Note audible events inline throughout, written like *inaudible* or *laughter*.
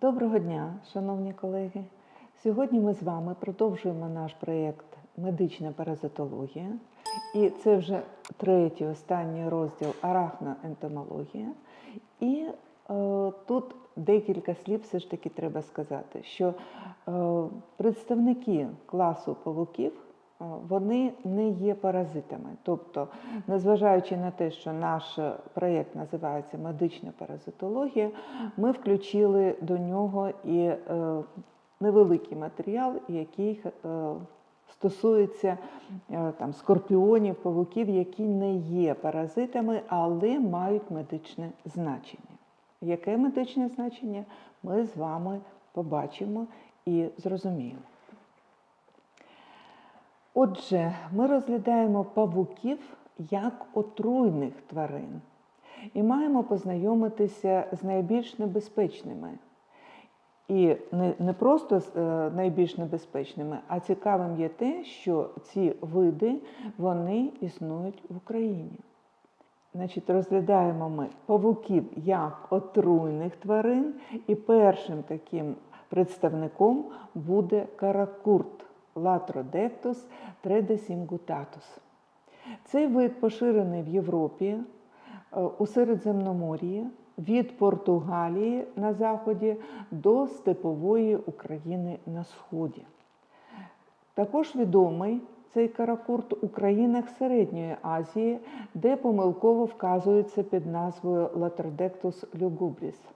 Доброго дня, шановні колеги. Сьогодні ми з вами продовжуємо наш проєкт Медична паразитологія. І це вже третій останній розділ арахноентомологія. І е, тут декілька слів все ж таки треба сказати, що е, представники класу павуків вони не є паразитами. Тобто, незважаючи на те, що наш проєкт називається медична паразитологія, ми включили до нього і е, невеликий матеріал, який е, стосується е, там, скорпіонів, павуків, які не є паразитами, але мають медичне значення. Яке медичне значення ми з вами побачимо і зрозуміємо. Отже, ми розглядаємо павуків як отруйних тварин і маємо познайомитися з найбільш небезпечними. І не, не просто е, найбільш небезпечними, а цікавим є те, що ці види вони існують в Україні. Значить, розглядаємо ми павуків як отруйних тварин, і першим таким представником буде каракурт Latrodectus tredesimgutatus. Цей вид поширений в Європі, е, у Середземномор'ї, від Португалії на заході до степової України на сході. Також відомий цей каракурт у країнах Середньої Азії, де помилково вказується під назвою Latrodectus lugubris.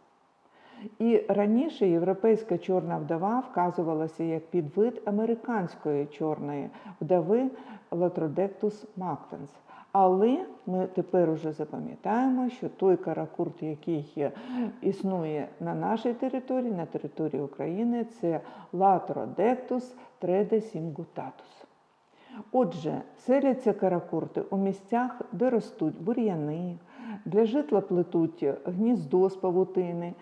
І раніше європейська чорна вдова вказувалася як підвид американської чорної вдави Latrodectus mactans. Але ми тепер уже запам'ятаємо, що той каракурт, який існує на нашій території, на території України, це Latrodectus tredesimgutatus. Отже, селяться каракурти у місцях, де ростуть бур'яни, для житла плетуть гніздо з павутини,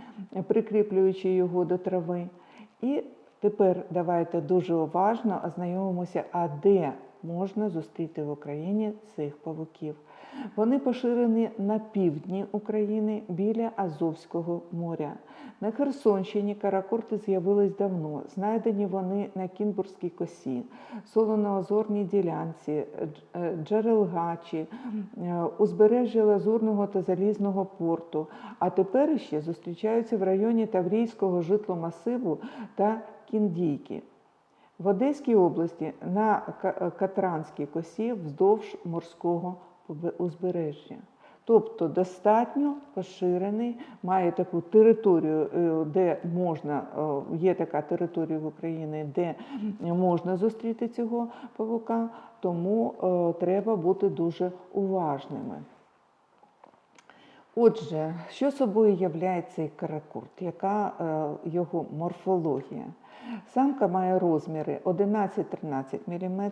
прикріплюючи його до трави. І тепер давайте дуже уважно ознайомимося, а де можна зустріти в Україні цих павуків. Вони поширені на півдні України біля Азовського моря. На Херсонщині каракурти з'явились давно. Знайдені вони на Кінбурзькій косі, солоноозорній ділянці, Джерелгачі, узбережжя Лазурного та Залізного порту. А тепер ще зустрічаються в районі Таврійського житломасиву та Кіндійки. В Одеській області на Катранській косі вздовж морського узбережжя. Тобто достатньо поширений, має таку територію, де можна, є така територія в Україні, де можна зустріти цього павука, тому треба бути дуже уважними. Отже, що собою являє цей каракурт? Яка його морфологія? Самка має розміри 11-13 мм,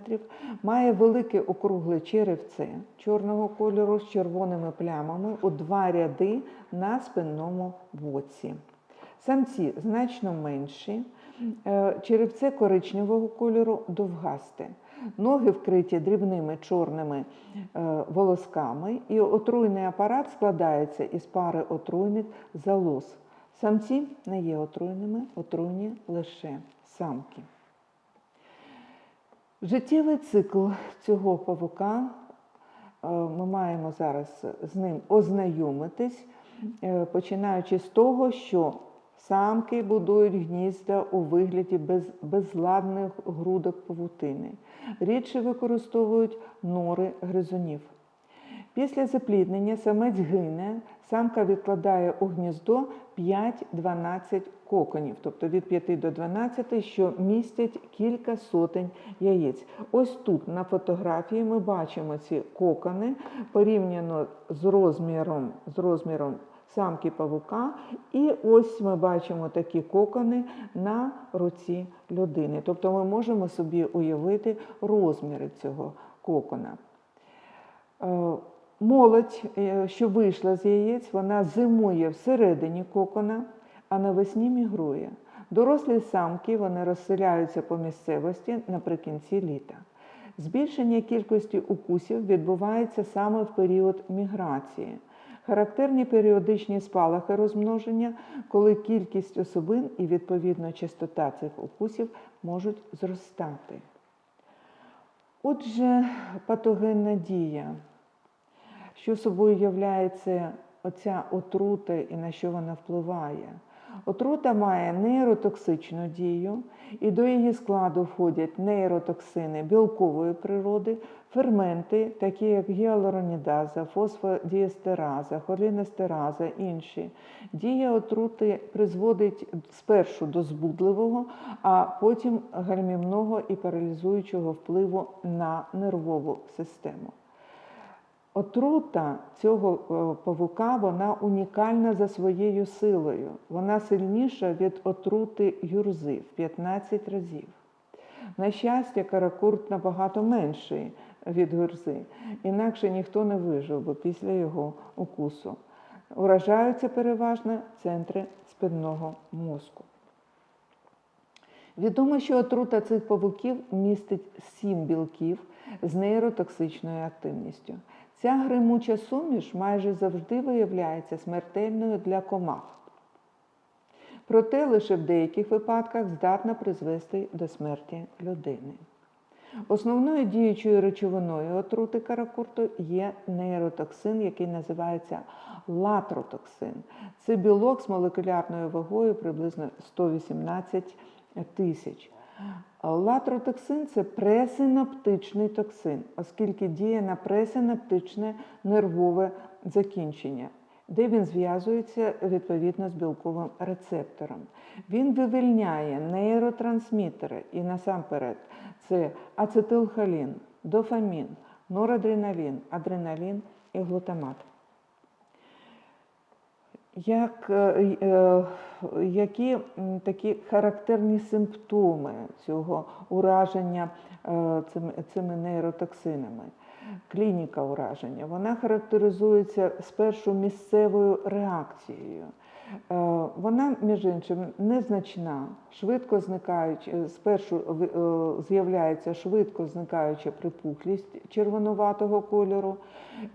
має велике округле черевце чорного кольору з червоними плямами у два ряди на спинному боці. Самці значно менші, черевце коричневого кольору довгасте. Ноги вкриті дрібними чорними волосками, і отруйний апарат складається із пари отруйних залоз. Самці не є отруйними, отруйні лише самки. Життєвий цикл цього павука ми маємо зараз з ним ознайомитись, починаючи з того, що самки будують гнізда у вигляді без, безладних грудок павутини, рідше використовують нори гризунів. Після запліднення самець гине, самка відкладає у гніздо 5-12 коконів, тобто від 5 до 12, що містять кілька сотень яєць. Ось тут на фотографії ми бачимо ці кокони порівняно з розміром, з розміром самки павука. І ось ми бачимо такі кокони на руці людини. Тобто ми можемо собі уявити розміри цього кокона. Молодь, що вийшла з яєць, вона зимує всередині кокона, а навесні мігрує. Дорослі самки вони розселяються по місцевості наприкінці літа. Збільшення кількості укусів відбувається саме в період міграції. Характерні періодичні спалахи розмноження, коли кількість особин і відповідно частота цих укусів можуть зростати. Отже, патогенна дія, що собою являється оця отрута і на що вона впливає. Отрута має нейротоксичну дію, і до її складу входять нейротоксини білкової природи, ферменти, такі як гіалуронідаза, фосфодіестераза, холінестераза, інші. Дія отрути призводить спершу до збудливого, а потім гальмівного і паралізуючого впливу на нервову систему. Отрута цього е, павука вона унікальна за своєю силою. Вона сильніша від отрути юрзи в 15 разів. На щастя, каракурт набагато менший від гюрзи, інакше ніхто не вижив би після його укусу. Уражаються переважно центри спинного мозку. Відомо, що отрута цих павуків містить сім білків з нейротоксичною активністю. Ця гримуча суміш майже завжди виявляється смертельною для комах. Проте лише в деяких випадках здатна призвести до смерті людини. Основною діючою речовиною отрути каракурту є нейротоксин, який називається латротоксин. Це білок з молекулярною вагою приблизно 118 тисяч. Латротоксин це пресинаптичний токсин, оскільки діє на пресинаптичне нервове закінчення, де він зв'язується відповідно з білковим рецептором. Він вивільняє нейротрансмітери і насамперед це ацетилхолін, дофамін, норадреналін, адреналін і глутамат. Як, е, е, Які такі характерні симптоми цього ураження е, цими, цими нейротоксинами? Клініка ураження вона характеризується спершу місцевою реакцією. Е, вона, між іншим, незначна, швидко зникаючи, спершу е, з'являється швидко зникаюча припухлість червонуватого кольору,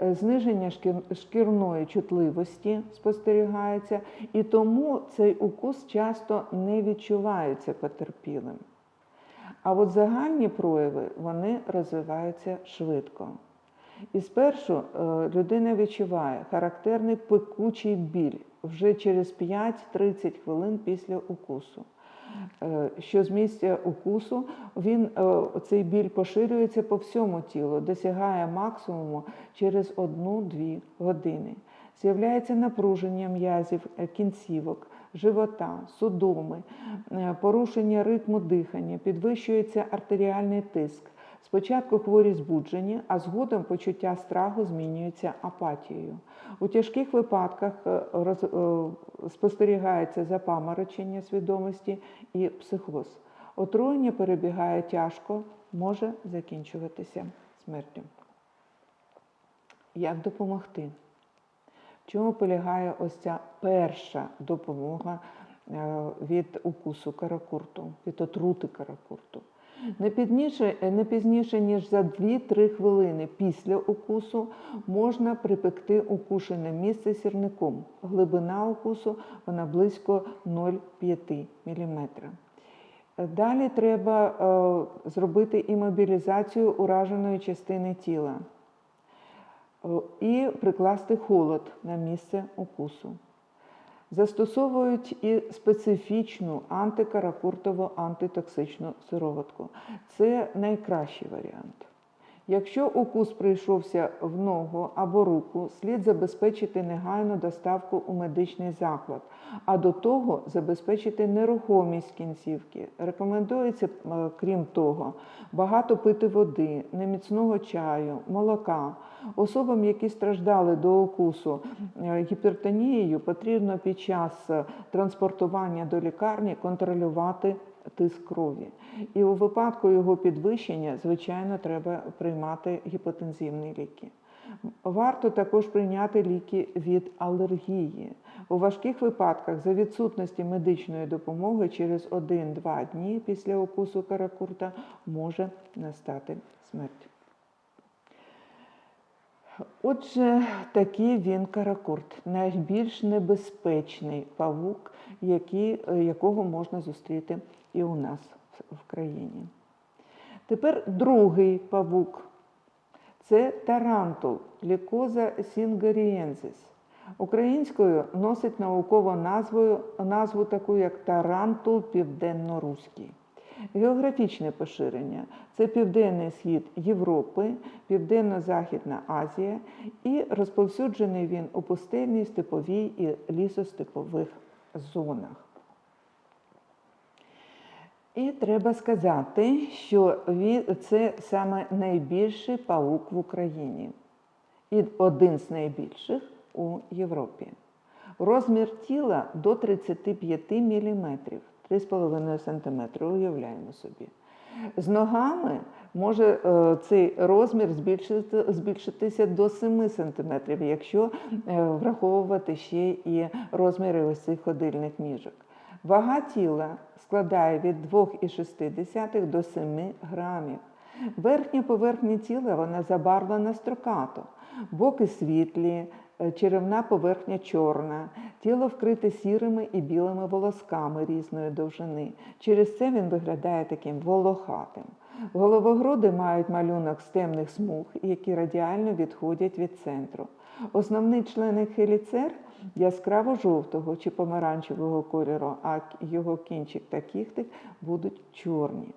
е, зниження шкірної чутливості спостерігається, і тому цей укус часто не відчувається потерпілим. А от загальні прояви вони розвиваються швидко. І спершу людина відчуває характерний пекучий біль вже через 5-30 хвилин після укусу. Е, що з місця укусу він, е, цей біль поширюється по всьому тілу, досягає максимуму через 1-2 години. З'являється напруження м'язів е, кінцівок, живота, судоми, порушення ритму дихання, підвищується артеріальний тиск. Спочатку хворі збуджені, а згодом почуття страху змінюється апатією. У тяжких випадках е, роз, е, спостерігається запаморочення свідомості і психоз. Отруєння перебігає тяжко, може закінчуватися смертю. Як допомогти? В чому полягає ось ця перша допомога е, від укусу каракурту, від отрути каракурту? Не пізніше, не пізніше, ніж за 2-3 хвилини після укусу можна припекти укушене місце сірником. Глибина укусу вона близько 0,5 мм. Далі треба е, зробити імобілізацію ураженої частини тіла е, і прикласти холод на місце укусу. Застосовують і специфічну антикаракуртову антитоксичну сироватку. Це найкращий варіант. Якщо укус прийшовся в ногу або руку, слід забезпечити негайну доставку у медичний заклад, а до того забезпечити нерухомість кінцівки. Рекомендується, е, крім того, багато пити води, неміцного чаю, молока. Особам, які страждали до укусу е, гіпертонією, потрібно під час транспортування до лікарні контролювати тиск крові. І у випадку його підвищення, звичайно, треба приймати гіпотензивні ліки. Варто також прийняти ліки від алергії. У важких випадках за відсутності медичної допомоги через 1-2 дні після укусу каракурта може настати смерть. Отже, такий він каракурт, найбільш небезпечний павук, який, якого можна зустріти і у нас в- країні. Тепер другий павук це тарантул лікоза сінгорієнзис. Українською носить наукову назву, назву таку, як тарантул південно-руський. Географічне поширення це південний схід Європи, Південно-Західна Азія і розповсюджений він у пустельній, степовій і лісостепових зонах. І треба сказати, що це саме найбільший паук в Україні і один з найбільших у Європі. Розмір тіла до 35 мм, 3,5 см, уявляємо собі. З ногами може е, цей розмір збільшитися до 7 см, якщо е, враховувати ще і розміри ось цих ходильних ніжок. Вага тіла складає від 2,6 до 7 грамів. Верхня поверхня тіла вона забарвлена строкато, боки світлі, е, черевна поверхня чорна, тіло вкрите сірими і білими волосками різної довжини. Через це він виглядає таким волохатим. Головогруди мають малюнок з темних смуг, які радіально відходять від центру. Основний член хеліцер яскраво жовтого чи помаранчевого кольору, а його кінчик та кіхтик будуть чорні.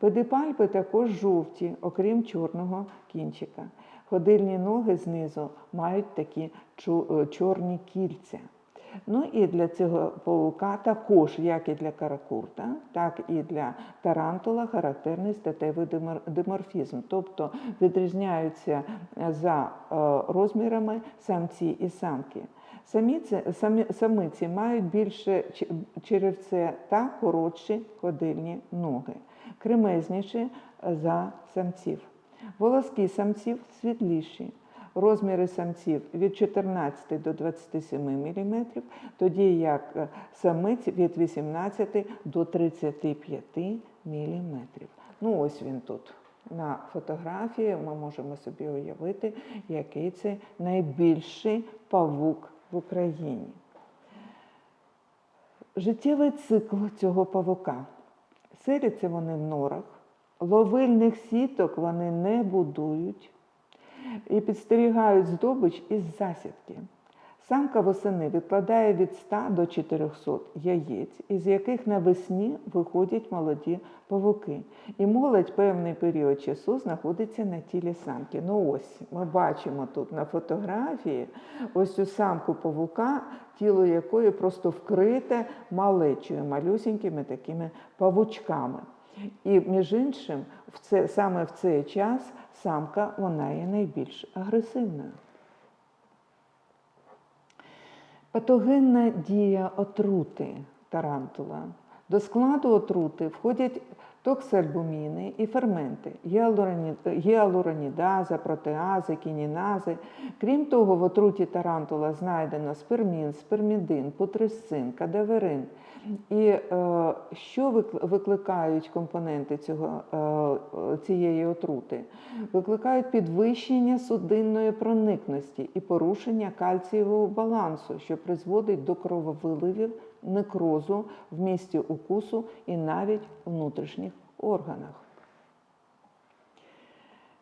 Педипальпи також жовті, окрім чорного кінчика. Ходильні ноги знизу мають такі е, чорні кільця. Ну і для цього паука також, як і для каракурта, так і для тарантула, характерний статевий диморфізм, тобто відрізняються е, за е, розмірами самці і самки. Саміці, самі, самиці мають більше черевце та коротші ходильні ноги, кремезніші за самців. Волоски самців світліші. Розміри самців від 14 до 27 мм, тоді як е, самиць від 18 до 35 мм. Ну, ось він тут. На фотографії ми можемо собі уявити, який це найбільший павук в Україні. Життєвий цикл цього павука. Селяться вони в норах, ловильних сіток вони не будують і підстерігають здобич із засідки. Самка восени відкладає від 100 до 400 яєць, із яких навесні виходять молоді павуки. І молодь певний період часу знаходиться на тілі самки. Ну ось ми бачимо тут на фотографії ось цю самку павука, тіло якої просто вкрите малечою, малюсінькими такими павучками. І між іншим, в це, саме в цей час самка вона є найбільш агресивною. Патогенна дія отрути тарантула. До складу отрути входять токсальбуміни і ферменти, гіалуроні- гіалуронідаза, протеази, кінінази. Крім того, в отруті тарантула знайдено спермін, спермідин, путресцин, кадаверин. І е, що викликають компоненти цього, е, цієї отрути? Викликають підвищення судинної проникності і порушення кальцієвого балансу, що призводить до крововиливів, некрозу в місці укусу і навіть внутрішніх органах.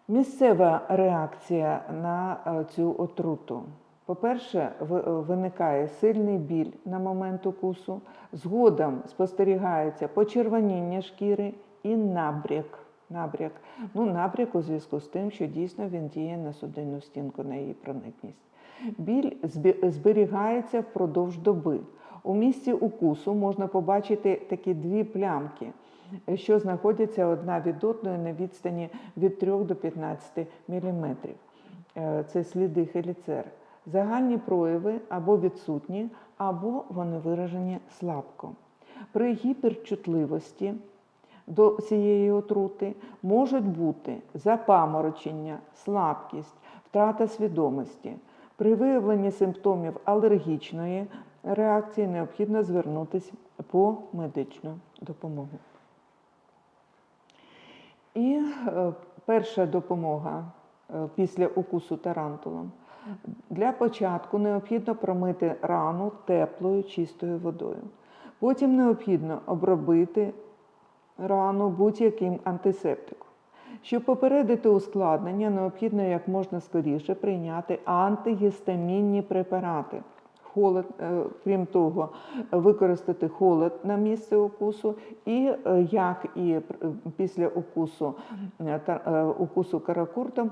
Місцева реакція на е, цю отруту. По-перше, е, виникає сильний біль на момент укусу, згодом спостерігається почервоніння шкіри і набряк. Набряк. Ну, набряк у зв'язку з тим, що дійсно він діє на судинну стінку, на її проникність. Біль зберігається впродовж доби. У місці укусу можна побачити такі дві плямки, що знаходяться одна від одної на відстані від 3 до 15 мм. Це сліди хеліцер. Загальні прояви або відсутні, або вони виражені слабко. При гіперчутливості до цієї отрути можуть бути запаморочення, слабкість, втрата свідомості. При виявленні симптомів алергічної реакції необхідно звернутися по медичну допомогу. І е, перша допомога е, після укусу тарантулом. Для початку необхідно промити рану теплою чистою водою. Потім необхідно обробити рану будь-яким антисептиком. Щоб попередити ускладнення, необхідно як можна скоріше прийняти антигістамінні препарати. Холод, е, крім того, використати холод на місце укусу, і е, як і після укусу, е, та- е, укусу каракуртом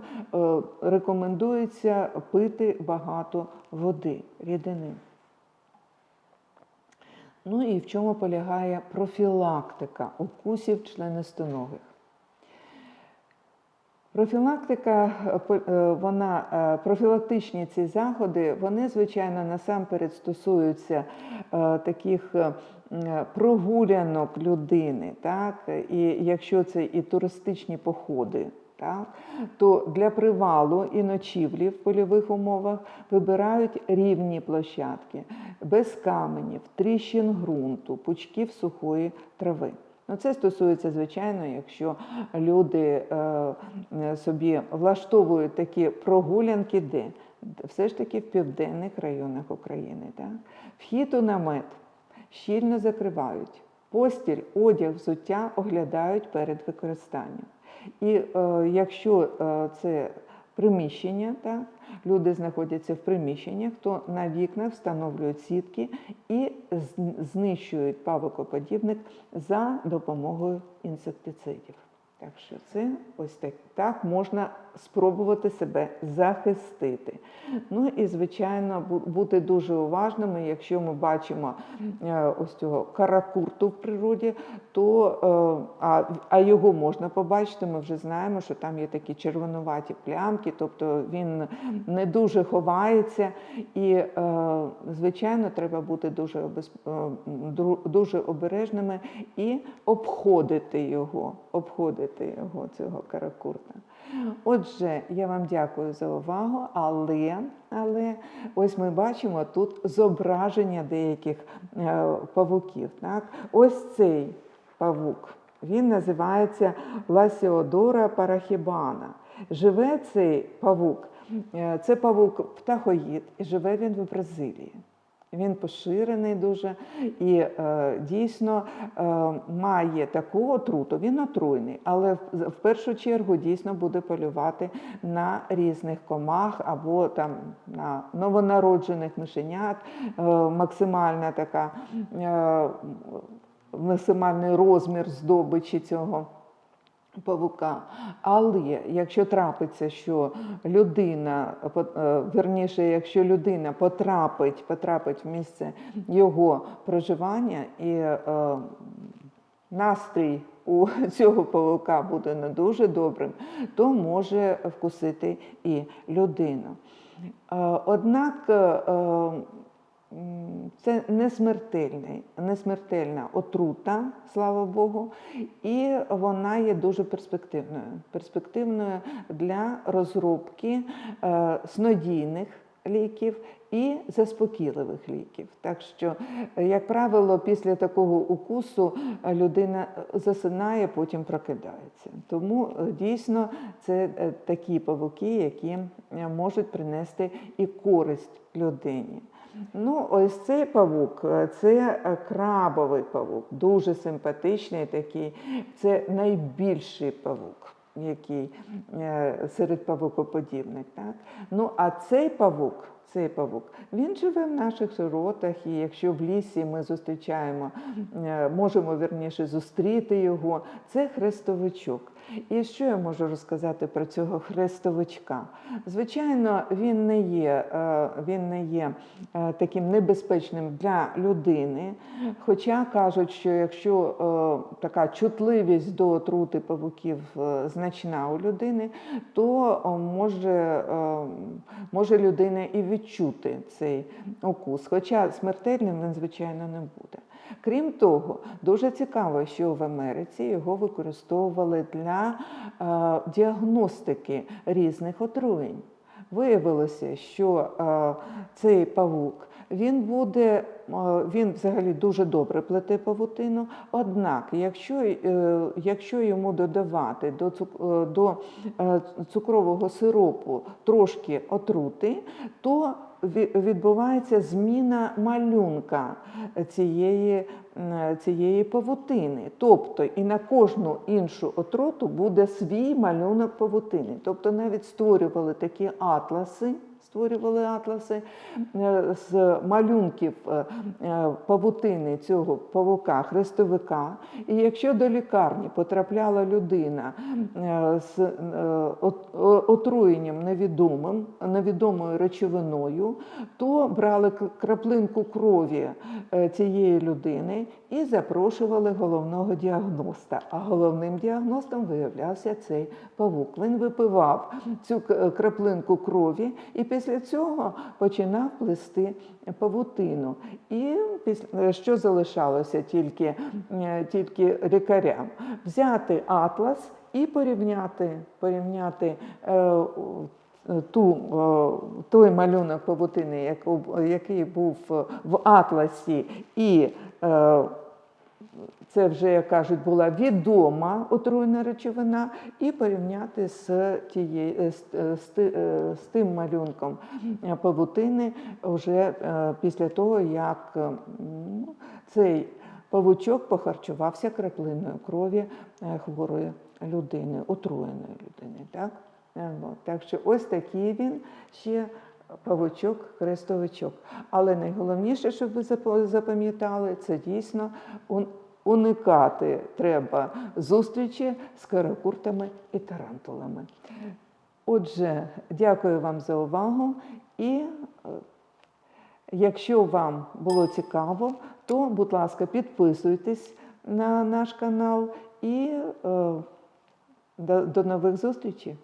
рекомендується пити багато води, рідини. Ну і в чому полягає профілактика укусів членистоногих? Профілактика, е, е, вона, е, профілактичні ці заходи, вони, звичайно, насамперед стосуються таких прогулянок людини, так? і якщо це і туристичні походи, так? то для привалу і ночівлі в польових умовах вибирають рівні площадки, без каменів, тріщин ґрунту, пучків сухої трави. Ну, це стосується, звичайно, якщо люди е, собі влаштовують такі прогулянки, де все ж таки в південних районах України. Так? Вхід у намет щільно закривають. Постіль, одяг, взуття оглядають перед використанням. І е, якщо е, це приміщення, так, люди знаходяться в приміщеннях, то на вікнах встановлюють сітки і знищують павукоподібних за допомогою інсектицидів. Так що це ось так, так можна спробувати себе захистити. Ну і, звичайно, бути дуже уважними, якщо ми бачимо е, ось цього каракурту в природі, то е, а, а його можна побачити. Ми вже знаємо, що там є такі червонуваті плямки, тобто він не дуже ховається. І, е, звичайно, треба бути дуже, дуже обережними і обходити його, обходити його, цього каракурта. Отже, я вам дякую за увагу, але, але ось ми бачимо тут зображення деяких е, павуків. Так? Ось цей павук. Він називається Ласіодора парахібана. Живе цей павук, е, це павук птахоїд, і живе він в Бразилії. Він поширений дуже і е, дійсно е, має таку отруту. Він отруйний, але в, в першу чергу дійсно буде полювати на різних комах або там на новонароджених мишенят. Е, максимальна така е, максимальний розмір здобичі цього. Павука. Але якщо трапиться, що людина, е, верніше, якщо людина потрапить, потрапить в місце його проживання і е, настрій у *laughs* цього павука буде не дуже добрим, то може вкусити і людину. Е, Однак е, Це не не смертельна отрута, слава Богу, і вона є дуже перспективною. Перспективною для розробки е, снодійних ліків і заспокійливих ліків. Так що, е, як правило, після такого укусу е, людина засинає, потім прокидається. Тому дійсно це такі павуки, які можуть принести і користь людині. Ну, ось цей павук, е, це е, крабовий павук, дуже симпатичний такий. Це найбільший павук, який е, серед павукоподібних. Так? Ну, а цей павук, цей павук, він живе в наших широтах, і якщо в лісі ми зустрічаємо, можемо вірніше зустріти його, це хрестовичок. І що я можу розказати про цього хрестовичка? Звичайно, він не є, е, він не є е, таким небезпечним для людини. Хоча кажуть, що якщо е, така чутливість до отрути павуків значна у людини, то може, може людина і відчути цей укус. Хоча смертельним він, звичайно, не буде. Крім того, дуже цікаво, що в Америці його використовували для е, діагностики різних отруєнь. Виявилося, що е, цей павук він буде, е, він взагалі дуже добре плете павутину. Однак, якщо, е, якщо йому додавати до, е, до е, цукрового сиропу трошки отрути, то відбувається зміна малюнка цієї, цієї павутини. Тобто і на кожну іншу отруту буде свій малюнок павутини. Тобто навіть створювали такі атласи. Створювали атласи е, з малюнків е, е, павутини цього павука, хрестовика. І якщо до лікарні потрапляла людина з отруєнням невідомим, невідомою речовиною, то брали краплинку крові цієї людини і запрошували головного діагноста. А головним діагностом виявлявся цей павук. Він випивав цю краплинку крові і після цього починав плести павутину. І що залишалося тільки, е, тільки лікарям? Взяти атлас і порівняти, порівняти е, ту, е, той малюнок павутини, який був в атласі, і це вже, як кажуть, була відома отруйна речовина, і порівняти з, тією, з, з, е, з тим малюнком е, павутини вже е, після того, як е, цей павучок похарчувався краплиною крові е, хворої людини, отруєної людини. Так? Е, так що ось такий він ще павучок, хрестовичок. Але найголовніше, щоб ви запам'ятали, це дійсно уникати треба зустрічі з каракуртами і тарантулами. Отже, дякую вам за увагу і е, Якщо вам було цікаво, то, будь ласка, підписуйтесь на наш канал і е, до нових зустрічей.